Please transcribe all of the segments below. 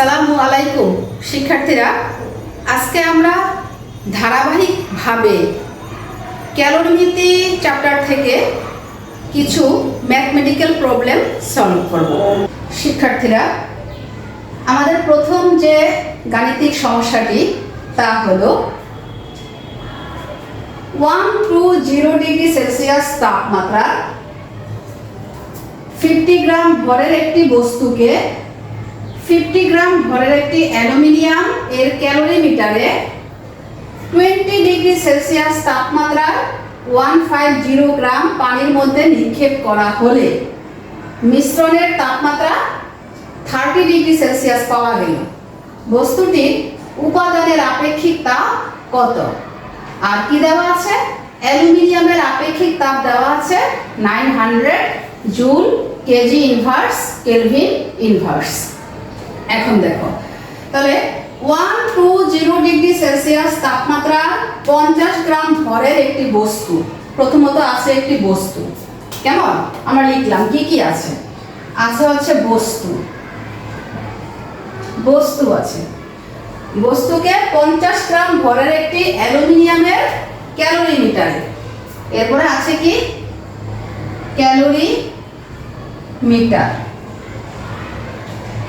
আসসালামু আলাইকুম। শিক্ষার্থীরা, আজকে আমরা ধারাবাহিকভাবে ক্যালোরিমিতি চ্যাপ্টার থেকে কিছু ম্যাথমেটিক্যাল প্রবলেম সলভ করব। শিক্ষার্থীরা, আমাদের প্রথম যে গাণিতিক সমস্যাটি তা হলো one two zero degree Celsius তাপমাত্রা ফিফটি গ্রাম ভরের একটি বস্তুকে ফিফটি গ্রাম ঘরের একটি অ্যালুমিনিয়াম এর ক্যালোরি মিটারে টোয়েন্টি ডিগ্রি সেলসিয়াস তাপমাত্রা ওয়ান ফাইভ জিরো গ্রাম পানির মধ্যে নিক্ষেপ করা হলে মিশ্রণের তাপমাত্রা থার্টি ডিগ্রি সেলসিয়াস পাওয়া গেল। বস্তুটির উপাদানের আপেক্ষিক তাপ কত? আর কি দেওয়া আছে? অ্যালুমিনিয়ামের আপেক্ষিক তাপ দেওয়া আছে nine hundred joule KG inverse kelvin inverse. এখন দেখো। তাহলে one two zero degree Celsius তাপমাত্রা পঞ্চাশ গ্রাম ভরের একটি বস্তু। প্রথমত আছে একটি বস্তু। কেমন? আমরা লিখলাম, কি কি আছে? আছে হচ্ছে বস্তু। বস্তু আছে। বস্তুকে পঞ্চাশ গ্রাম ভরের একটি অ্যালুমিনিয়ামের ক্যালোরি মিটারে। এরপরে আছে কি? Calorie metre.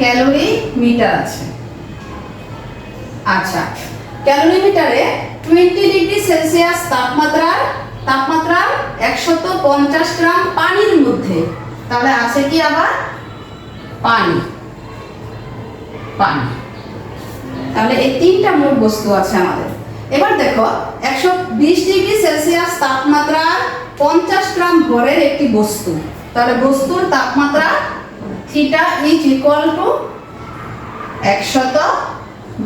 ক্যালোরি মিটার আছে। আচ্ছা ক্যালোরি মিটারে টোয়েন্টি ডিগ্রি সেলসিয়াস তাপমাত্রার তাপমাত্রা একশত পঞ্চাশ গ্রাম পানির মধ্যে। তাহলে আছে কি আবার? পানি। পানি। তাহলে এই তিনটা মূল বস্তু আছে আমাদের। এবার দেখো একশো বিশ ডিগ্রি সেলসিয়াস তাপমাত্রা পঞ্চাশ গ্রাম ভরের একটি বস্তু। তাহলে বস্তুর তাপমাত্রা থিটা ইজ ইকুয়াল টু একশত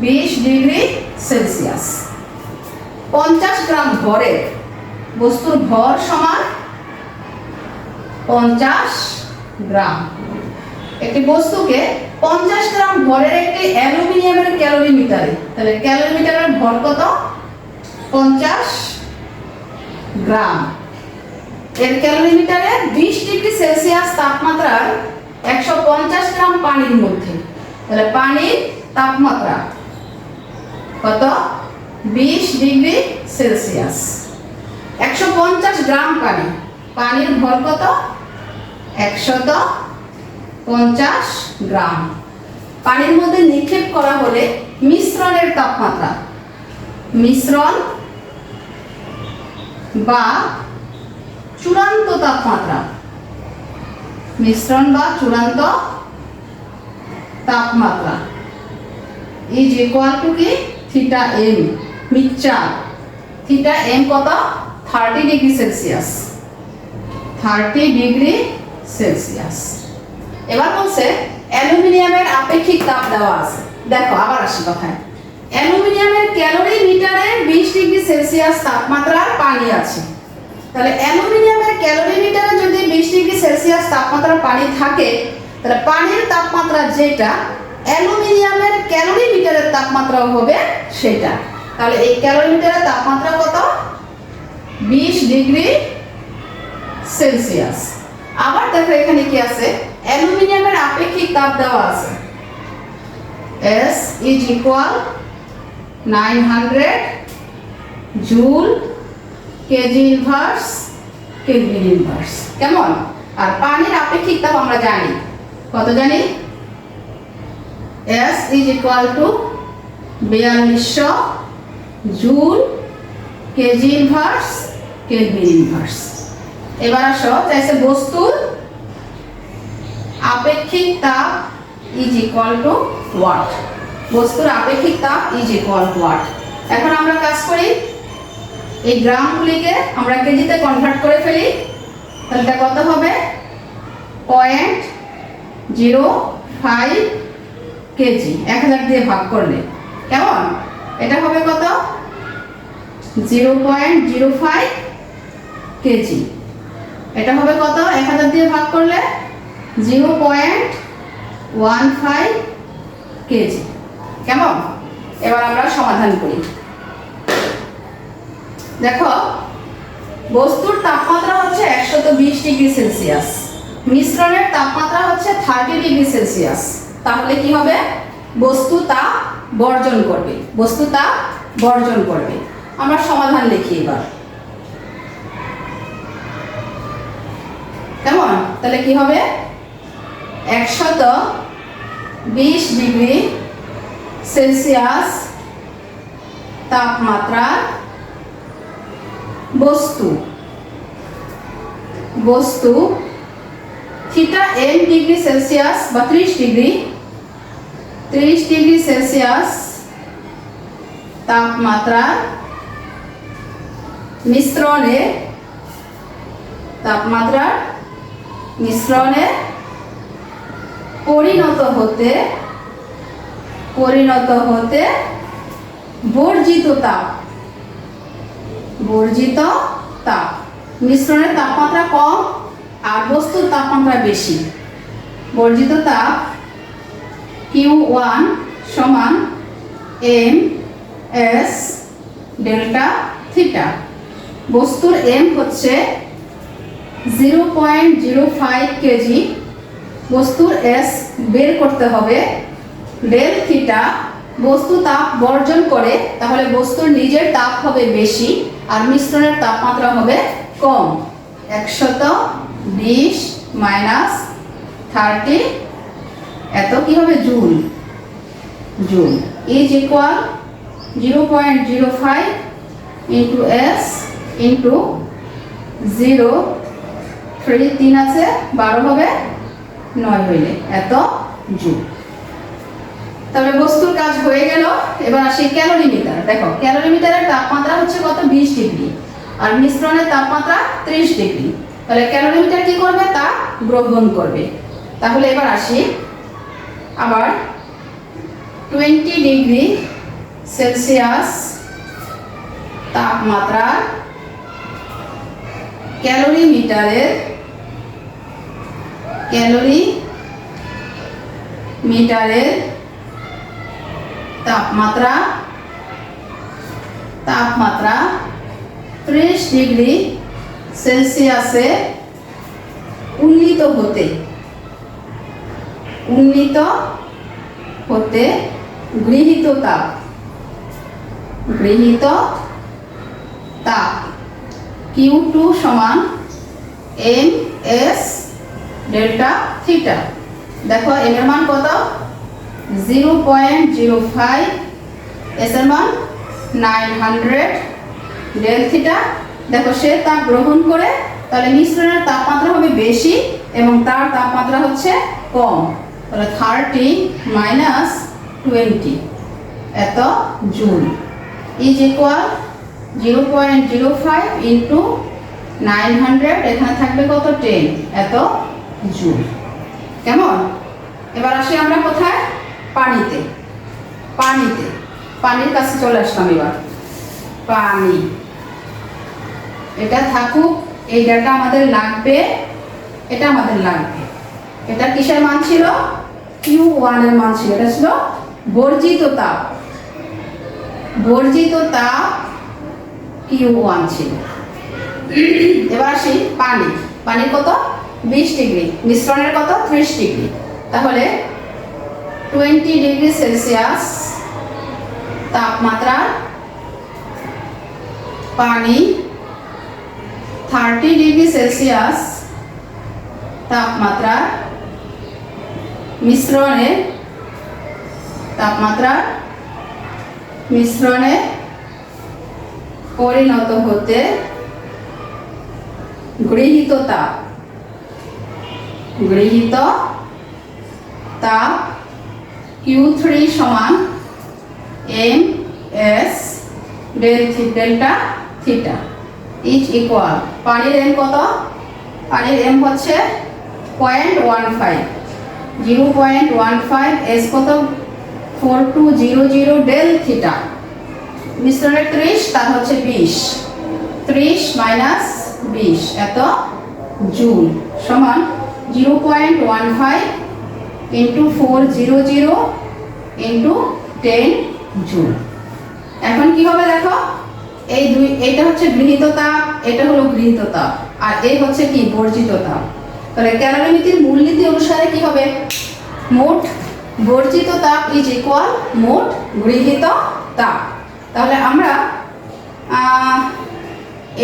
বিশ ডিগ্রি সেলসিয়াস। পঞ্চাশ গ্রাম ভরের বস্তুর ভর সমান পঞ্চাশ গ্রাম। একটি বস্তুকে পঞ্চাশ গ্রাম ভরের একটি অ্যালুমিনিয়ামের ক্যালোরি মিটারে তাহলে ক্যালোরি মিটারের ভর কত? পঞ্চাশ গ্রাম। এর ক্যালোরি মিটারে বিশ ডিগ্রি সেলসিয়াস তাপমাত্রার একশো পঞ্চাশ গ্রাম পানির মধ্যে। তাহলে পানির তাপমাত্রা কত? বিশ ডিগ্রি সেলসিয়াস। একশো পঞ্চাশ গ্রাম পানি। পানির ভর কত? একশত পঞ্চাশ গ্রাম। পানির মধ্যে নিক্ষেপ করা হলে মিশ্রণের তাপমাত্রা। মিশ্রণ বা চূড়ান্ত তাপমাত্রা। মিশ্রণ বা চূড়ান্ত তাপমাত্রা। ইজ ইকুয়াল টু কি? Theta M mixture. Theta M কত? Thirty degree Celsius thirty degree Celsius এবার বলছে, অ্যালুমিনিয়ামের আপেক্ষিক তাপ দেওয়া আছে। দেখো, আবার আসি কথায়। অ্যালুমিনিয়ামের ক্যালোরি মিটারে বিশ ডিগ্রি সেলসিয়াস তাপমাত্রার পানি আছে। তাহলে অ্যালুমিনিয়ামের ক্যালোরি মিটারে যদি বিশ ডিগ্রি সেলসিয়াস তাপমাত্রা পানি থাকে, তাহলে পানির তাপমাত্রা যেটা অ্যালুমিনিয়ামের ক্যালোরি মিটারের তাপমাত্রাও হবে সেটা। তাহলে এই ক্যালোরি মিটারের তাপমাত্রা কত? বিশ ডিগ্রি সেলসিয়াস। আবার দেখো এখানে কি আছে? অ্যালুমিনিয়ামের আপেক্ষিক তাপ দেওয়া আছে। Is equal nine hundred joule KG inverse kelvin inverse কেমন? আর পানির আপেক্ষিক তাপ আমরা জানি। কত জানি? এস ইজ ইকুয়াল টু বিয়াল্লিশশো joule KG inverse kelvin inverse এবার আসো, চাইছে বস্তুর আপেক্ষিক তাপ ইজ ইকুয়াল টু ওয়াট বস্তুর আপেক্ষিক তাপ ইজ ইকুয়াল টু ওয়াট এখন আমরা কাজ করি এই গ্রামগুলিকে আমরা কেজিতে কনভার্ট করে ফেলি। তাহলে কত হবে? পয়েন্ট জিরো ফাইভ কেজি এক হাজার দিয়ে ভাগ করলে। কেমন? এটা হবে কত? Zero point zero five KG এটা হবে কত? এক হাজার দিয়ে ভাগ করলে zero point one five KG কেমন? এবার আমরা সমাধান করি। দেখো, বস্তুর তাপমাত্রা হচ্ছে একশত বিশ ডিগ্রি সেলসিয়াস। মিশ্রণের তাপমাত্রা হচ্ছে থার্টি ডিগ্রি সেলসিয়াস। তাহলে কি হবে? বস্তু তা বর্জন করবে। বস্তু তা বর্জন করবে। আমরা সমাধান লিখি এবার। কেমন? তাহলে কি হবে? একশত বিশ ডিগ্রি সেলসিয়াস তাপমাত্রা বস্তু। বস্তু থিটা এন ডিগ্রি সেলসিয়াস বা ত্রিশ ডিগ্রি ত্রিশ ডিগ্রি সেলসিয়াস তাপমাত্রা মিশ্রণে তাপমাত্রার মিশ্রণে পরিণত হতে পরিণত হতে বর্জিত তাপ। বর্জিত তাপ। মিশ্রণের তাপমাত্রা কম আর বস্তুর তাপমাত্রা বেশি। বর্জিত তাপ কিউ ওয়ান সমান এম এস ডেল্টা থিটা। বস্তুর এম হচ্ছে zero point zero five KG. বস্তুর এস বের করতে হবে ডেল থিটা বস্তু তাপ বর্জন করে, তাহলে বস্তুর নিজের তাপ হবে বেশি আর মিশ্রণের তাপমাত্রা হবে কম। একশত বিশ মাইনাস থার্টি, এত কি হবে? Joule. Joule. Is equal zero point zero five into S into zero. Three তিন আছে, বারো হবে, নয় হইলে। এত জুল। তাহলে বস্তুর কাজ হয়ে গেল। এবার আসি ক্যালোরিমিটার। দেখো, ক্যালোরিমিটারের তাপমাত্রা হচ্ছে কত? বিশ ডিগ্রি। আর মিশ্রণের তাপমাত্রা ত্রিশ ডিগ্রি। তাহলে ক্যালোরিমিটার কি করবে? তা গ্রহণ করবে। তাহলে এবার আসি আবার টোয়েন্টি ডিগ্রি সেলসিয়াস তাপমাত্রা ক্যালোরিমিটারের ক্যালোরি মিটারের তাপমাত্রা তাপমাত্রা ত্রিশ ডিগ্রি সেলসিয়াসে উন্নীত হতে উন্নীত হতে গৃহীত তাপ গৃহীত তাপ। কিউ টু সমান এম এস ডেল্টা থিটা। দেখো এম এর মান কত? Zero point zero five S এর মান নাইন হান্ড্রেড, ডেল থিটা। দেখো, সে তাপ গ্রহণ করে, তাহলে মিশ্রণের তাপমাত্রা হবে বেশি এবং তার তাপমাত্রা হচ্ছে কম। তাহলে থার্টি মাইনাস টোয়েন্টি, এত joule. Is equal zero point zero five into nine hundred, এখানে থাকবে কত? টেন, এত জুল। কেমন? এবার আসি আমরা কোথায়? পানিতে পানিতে, পানির কাছে চলে আসলাম এবার। পানি। এটা থাকুক, এই ডাটা আমাদের লাগবে, এটা আমাদের লাগবে। এটা কিসের মান ছিল? কিউ ওয়ানের মান ছিল। এটা ছিল বর্জিত তাপ। বর্জিত তাপ কিউ ওয়ান ছিল। এবার আসি পানি। পানির কত? বিশ ডিগ্রি। মিশ্রণের কত? ত্রিশ ডিগ্রি। তাহলে টোয়েন্টি ডিগ্রি সেলসিয়াস তাপমাত্রা পানি। থার্টি ডিগ্রি সেলসিয়াস তাপমাত্রা মিশ্রণে তাপমাত্রা মিশ্রণে পরিণত হতে গৃহীত তাপ। গৃহীত তাপ কিউ থ্রি সমান M S del delta theta is equal পানির এম কত? পানির এম হচ্ছে point one five zero point one five S কত? Four two zero zero del theta মিশ্রণের ত্রিশ, তার হচ্ছে বিশ। ত্রিশ মাইনাস বিশ, এত জুল সমান zero point one five into four zero zero into ten এখন কি হবে দেখো? এই দুই এটা হচ্ছে গৃহীত তাপ, এটা হলো গৃহীত তাপ, আর এই হচ্ছে কি? বর্জিত তাপ। তাহলে ক্যালোরিমিতির মূলনীতি অনুসারে কি হবে? মোট বর্জিত তাপ ইজ ইকুয়াল মোট গৃহীত তাপ। তাহলে আমরা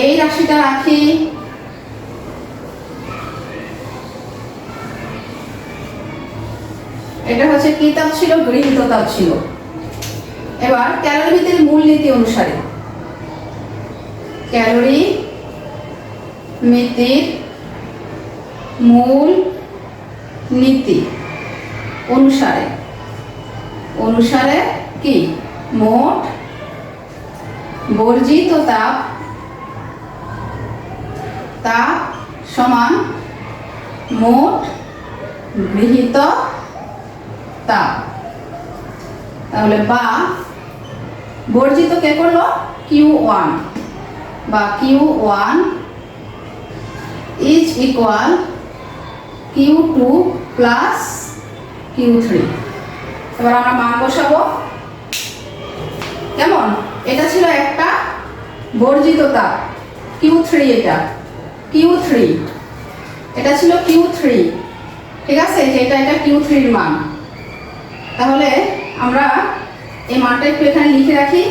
এই রাশিটা রাখি। এটা হচ্ছে কি তাপ ছিল গৃহীত তাপ ছিল। এবার ক্যালোরি মূল নীতি অনুসারে। ক্যালোরি মিতির মূল নীতি অনুসারে। অনুসারে কি? মোট বর্জিত তাপ তাপ সমান মোট গৃহীত তাপ তাহলে বা বর্জিত কে করল? Q one. বা Q one is equal Q two plus Q three. এবার আমরা মান বসাবো। কেমন? এটা ছিল একটা বর্জিত তাপ কিউ থ্রি এটা। Q three. এটা ছিল কিউ থ্রি। ঠিক আছে? যে এটা এটা কিউ থ্রির মান। তাহলে আমরা এই মানটা একটু এখানে লিখে রাখি।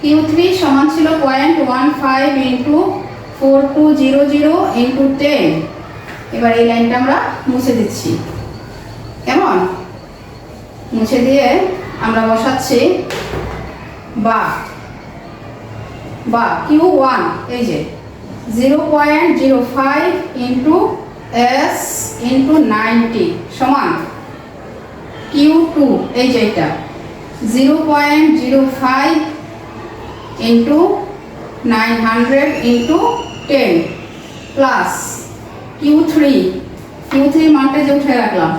কিউ থ্রি সমান ছিল point one five into four two zero zero into ten এবার এই লাইনটা আমরা মুছে দিচ্ছি। কেমন? মুছে দিয়ে আমরা বসাচ্ছি বা বা কিউ ওয়ান এই যে zero point zero five into S into ninety সমান। কিউ টু এই যে zero point zero five into nine hundred into ten plus Q three Q three মানটা যে উঠে রাখলাম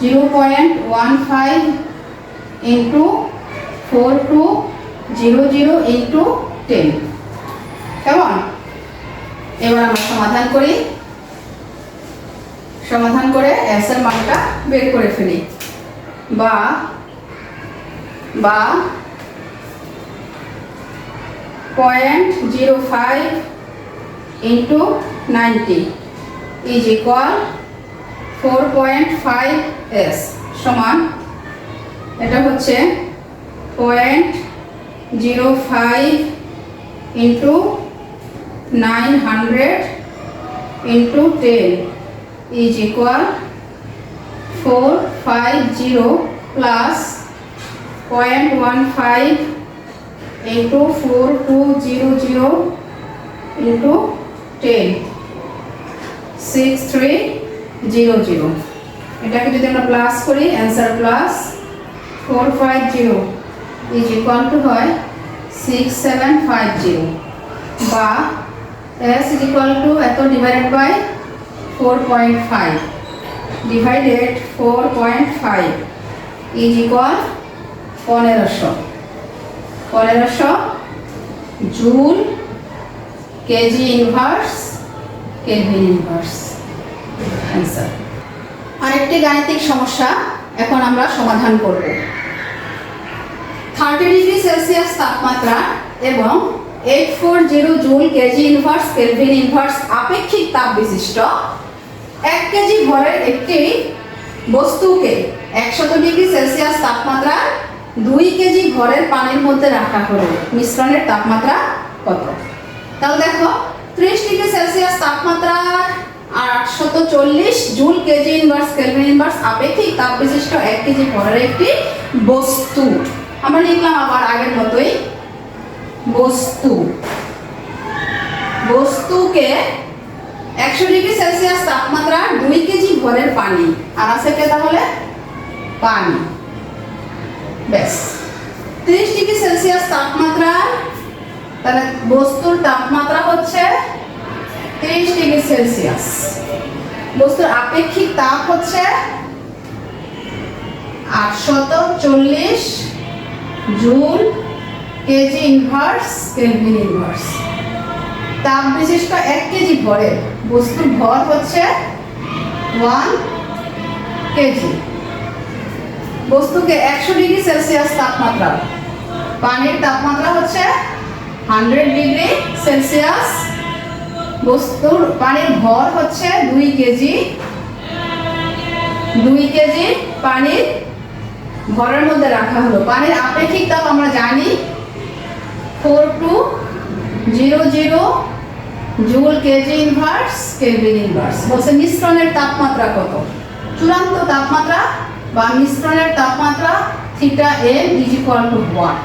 zero point one five into four two zero zero into ten কেমন? এবার আমরা সমাধান করি। সমাধান করে এস এর মানটা বের করে ফেলি। বা বা point zero five into ninety is equal four point five S সমান, এটা হচ্ছে point zero five into nine hundred into ten is equal four five zero plus point one five into four two zero zero into ten six three zero zero এটাকে যদি আমরা plus করি answer plus four five zero is equal to হয় six seven five zero বা S is equal to এত divided by four point five divided four point five is equal পনেরোশো। পনেরোশো joule KG inverse kelvin inverse answer আরেকটি গাণিতিক সমস্যা, এখন আমরা সমাধান করব। থার্টি ডিগ্রি সেলসিয়াস তাপমাত্রা এবং eight four zero joule KG inverse kelvin inverse আপেক্ষিক তাপ বিশিষ্ট এক কেজি ভরের একটি বস্তুকে একশত ডিগ্রি সেলসিয়াস তাপমাত্রা দুই কেজি ভরের পানির মধ্যে রাখা হলো। মিশ্রণের তাপমাত্রা কত? তাহলে দেখো, ত্রিশ ডিগ্রি সেলসিয়াস তাপমাত্রা আর আটশত চল্লিশ joule KG inverse kelvin inverse আপেক্ষিক তাপ বিশিষ্ট এক কেজি ভরের একটি বস্তু। আমরা লিখলাম আবার আগের মতোই বস্তু। বস্তুকে একশো ডিগ্রি সেলসিয়াস তাপমাত্রা দুই কেজি ভরের পানি। আর আছে কে তাহলে? পানি। ব্যাস। ত্রিশ ডিগ্রি সেলসিয়াস তাপমাত্রা তাহলে বস্তুর তাপমাত্রা হচ্ছে ত্রিশ ডিগ্রি সেলসিয়াস। বস্তুর আপেক্ষিক তাপ হচ্ছে আটশত চল্লিশ joule KG inverse, kelvin inverse. তাপ বিশিষ্ট এক কেজি ভরের বস্তুর ভর হচ্ছে ওয়ান কেজি। বস্তুকে একশো ডিগ্রি সেলসিয়াস তাপমাত্রা। পানির তাপমাত্রা হচ্ছে হান্ড্রেড ডিগ্রি সেলসিয়াস। বস্তুর পানির ভর হচ্ছে দুই কেজি। দুই কেজি পানির ঘরের মধ্যে রাখা হলো। পানির আপেক্ষিক তাপ আমরা জানি four two zero zero, joule KG inverse kelvin inverse বলছে মিশ্রণের তাপমাত্রা কত? চূড়ান্ত তাপমাত্রা বা মিশ্রণের তাপমাত্রা theta M is equal to what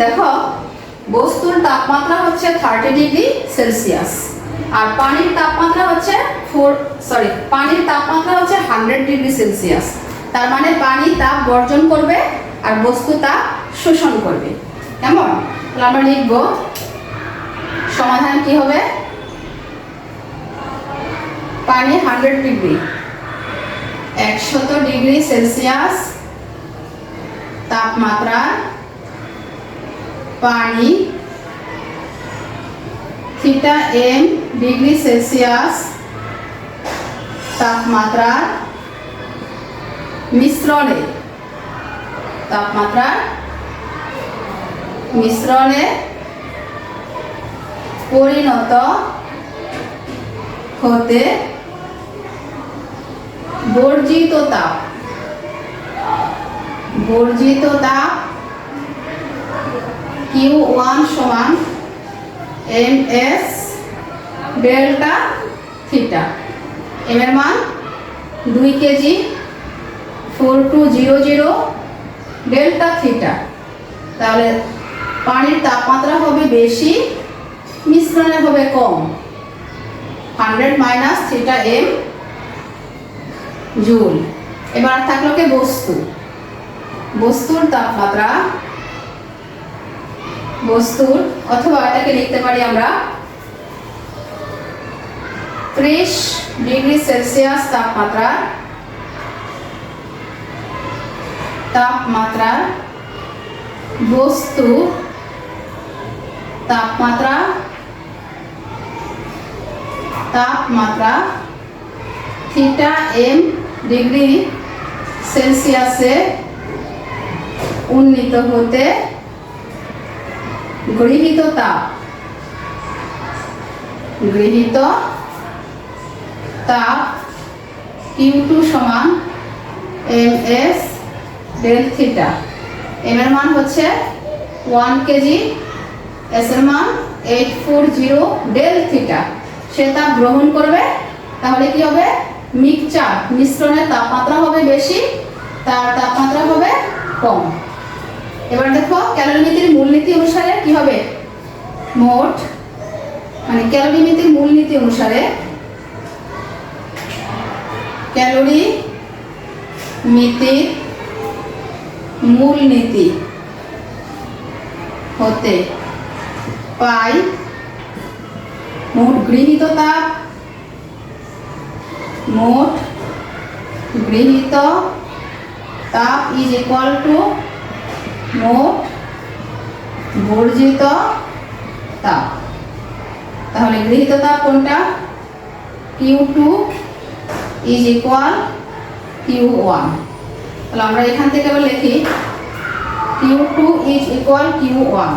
দেখো, বস্তুর তাপমাত্রা হচ্ছে থার্টি ডিগ্রি সেলসিয়াস আর পানির তাপমাত্রা হচ্ছে ফোর সরি পানির তাপমাত্রা হচ্ছে হান্ড্রেড ডিগ্রি সেলসিয়াস তার মানে পানি তাপ বর্জন করবে আর বস্তু তাপ শোষণ করবে। কেমন? আমরা লিখব। সমাধান কি হবে? পানি হান্ড্রেড ডিগ্রি একশত ডিগ্রি সেলসিয়াস তাপমাত্রা পানি থিটা এম ডিগ্রি সেলসিয়াস তাপমাত্রা মিশ্রণে। তাপমাত্রা মিশ্রণে পরিণত হতে বর্জিত তাপ। বর্জিত তাপ কিউ ওয়ান সমান M S delta theta. M এর মান দুই KG four two zero zero delta theta. তাহলে পানির তাপমাত্রা হবে বেশি, মিশ্রণে হবে কম। Hundred minus theta M joule. এবার থাকল কি বস্তু। বস্তুর তাপমাত্রা। বস্তুর, অথবা এটাকে লিখতে পারি আমরা, ত্রিশ ডিগ্রি সেলসিয়াস তাপমাত্রা তাপমাত্রা বস্তু তাপমাত্রা? তাপমাত্রা থিটা এম ডিগ্রি সেলসিয়াসে উন্নীত হতে গৃহীত তাপ। গৃহীত তাপ কিউ টু সমান m s del theta m এর মান হচ্ছে ওয়ান কেজি এস মান eight four zero del theta সে তাপ গ্রহণ করবে, তাহলে কি হবে? মিক্সচার মিশ্রণের তাপমাত্রা হবে বেশি, তার তাপমাত্রা হবে কম। এবার দেখো ক্যালোরিমিতির মূলনীতি অনুসারে কি হবে? মোট মানে ক্যালোরিমিতির মূলনীতি অনুসারে ক্যালোরি মিতির মূলনীতি হতে পাই। মোট গৃহীত তাপ। মোট গৃহীত তাপ ইজ ইকুয়াল টু মোট বর্জিত তাপ। তাহলে গৃহীত তাপ কোনটা? Q two is equal Q one তাহলে আমরা এখান থেকে লিখি Q two is equal Q one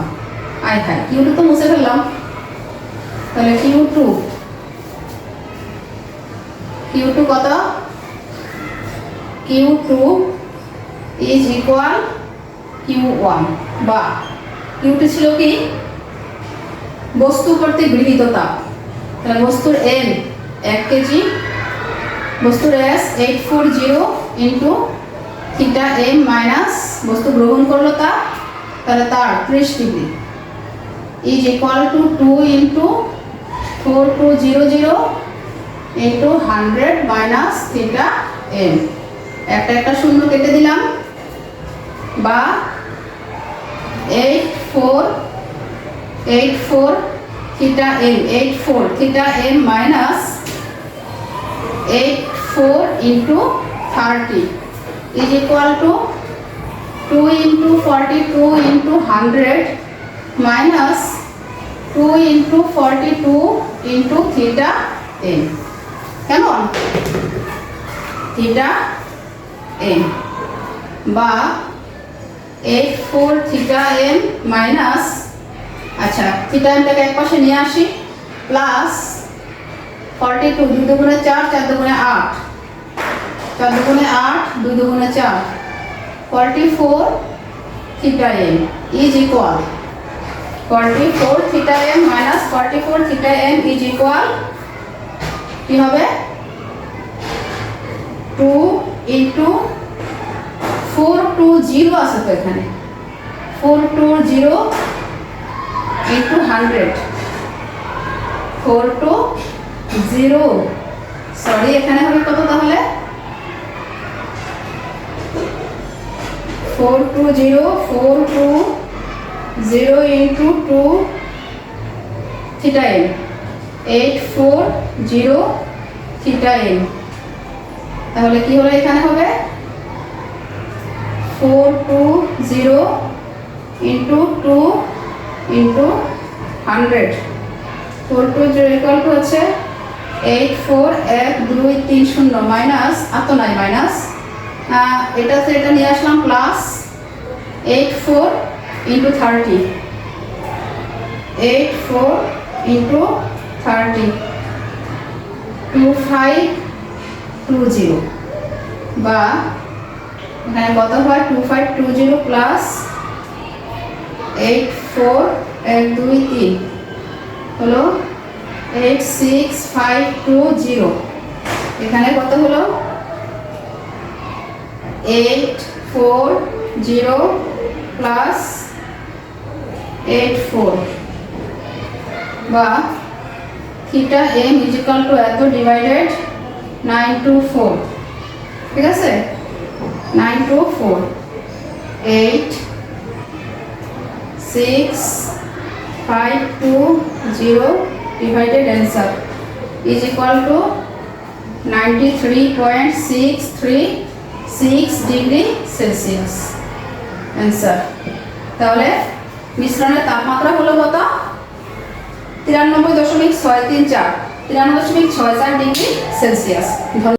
I হাই কিউ টু তো মুছে ফেললাম? তাহলে কিউ টু কিউ টু কত? Q two is equal Q one বা কিউটি ছিল কি? বস্তু করতে গৃহীত তাপ। তাহলে বস্তুর এন এক কেজি, বস্তুর S eight four zero into theta M minus বস্তু গ্রহণ করল তা তাহলে তার ত্রিশ degree. is equal to 2 into 4200 into 100 minus theta m একটা একটা শূন্য কেটে দিলাম বা 84 84 theta m 84 theta m minus 84 into 30 is equal to 2 into 42 into 100 minus 2 into 42 into theta 10 কেমন থিটা এন বা eight four theta n minus আচ্ছা theta এনটাকে এক পাশে নিয়ে আসি প্লাস ফর্টি টু দুই দুগুণে চার চার দুগুণে আট। চার দুগুণে আট, দুই দুগুণে চার। Forty four theta n is equal 44 theta m minus 44 theta m is equal কি হবে 2 into 4 to 0 আছে তো এখানে 4 to 0 into 100 4 to 0 সরি এখানে হবে কত তাহলে 4 to 0 4 to 0 into 2 theta n 840 theta n তাহলে কি হলো এখানে হবে? 420 into 2 into 100 420 equal to হচ্ছে 84120 মাইনাস এত নাই মাইনাস। এটা এটা নিয়ে আসলাম প্লাস 84 into 30. 8, 4 into 30. 2, 5, 2, 0. বা এখানে কত হয় two five two zero plus eight four এক দুই তিন হলো eight six five two zero এখানে কত হলো eight four zero plus eight four বা theta m is equal to এত ডিভাইডেড নাইন টু ফোর ঠিক আছে? Nine two four eight six five two zero divided answer is equal to ninety three point six three six degree celsius answer তাহলে মিশ্রণের তাপমাত্রা হলো কত? তিরানব্বই দশমিক ছয় তিন চার। তিরানব্বই দশমিক ছয় চার ডিগ্রি সেলসিয়াস।